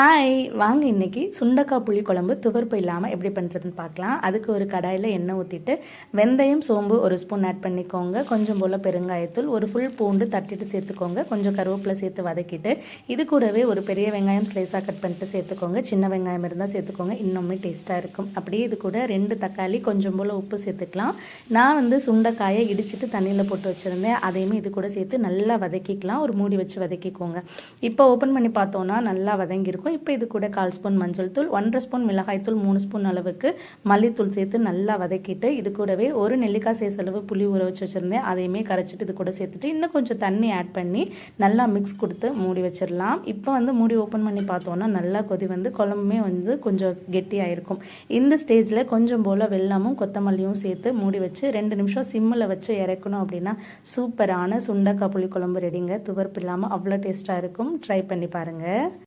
Hi வாங்க இன்னைக்கு சுண்டக்காய் புளி குழம்பு துவர்ப்பு இல்லாமல் எப்படி பண்ணுறதுன்னு பார்க்கலாம். அதுக்கு ஒரு கடாயில் எண்ணெய் ஊற்றிட்டு வெந்தயம் சோம்பு ஒரு ஸ்பூன் ஆட் பண்ணிக்கோங்க. கொஞ்சம் போல் பெருங்காயத்தூள் ஒரு ஃபுல் பூண்டு தட்டிட்டு சேர்த்துக்கோங்க. கொஞ்சம் கருவேப்பிலை சேர்த்து வதக்கிட்டு இது கூடவே ஒரு பெரிய வெங்காயம் ஸ்லைஸாக கட் பண்ணிட்டு சேர்த்துக்கோங்க. சின்ன வெங்காயம் இருந்தால் சேர்த்துக்கோங்க. இன்னுமே டேஸ்ட்டாக இருக்கும். அப்படியே இது கூட ரெண்டு தக்காளி கொஞ்சம் போல் உப்பு சேர்த்துக்கலாம். நான் வந்து சுண்டைக்காயை இடிச்சிட்டு தண்ணியில் போட்டு வச்சுருந்தேன். அதையுமே இது கூட சேர்த்து நல்லா வதக்கிக்கலாம். ஒரு மூடி வச்சு வதக்கிக்கோங்க. இப்போ ஓப்பன் பண்ணி பார்த்தோன்னா நல்லா வதங்கியிருக்கும். இப்போ இது கூட கால் ஸ்பூன் மஞ்சள் தூள் ஒன்றரை ஸ்பூன் மிளகாய் தூள் மூணு ஸ்பூன் அளவுக்கு மல்லித்தூள் சேர்த்து நல்லா வதக்கிட்டு இது கூடவே ஒரு நெல்லிக்காய் சேஸ் அளவு புளி ஊற வச்சு வச்சுருந்தேன். அதையுமே கரைச்சிட்டு இது கூட சேர்த்துட்டு இன்னும் கொஞ்சம் தண்ணி ஆட் பண்ணி நல்லா மிக்ஸ் கொடுத்து மூடி வச்சிடலாம். இப்போ வந்து மூடி ஓப்பன் பண்ணி பார்த்தோன்னா நல்லா கொதி வந்து குழம்புமே வந்து கொஞ்சம் கெட்டியாக இருக்கும் இந்த ஸ்டேஜில் கொஞ்சம் போல் வெல்லமும் கொத்தமல்லியும் சேர்த்து மூடி வச்சு ரெண்டு நிமிஷம் சிம்மில் வச்சு இறக்கணும் அப்படின்னா சூப்பரான சுண்டக்காய் புளி குழம்பு ரெடிங்க துவர்ப்பு இல்லாமல் அவ்வளோ டேஸ்ட்டாக இருக்கும். ட்ரை பண்ணி பாருங்கள்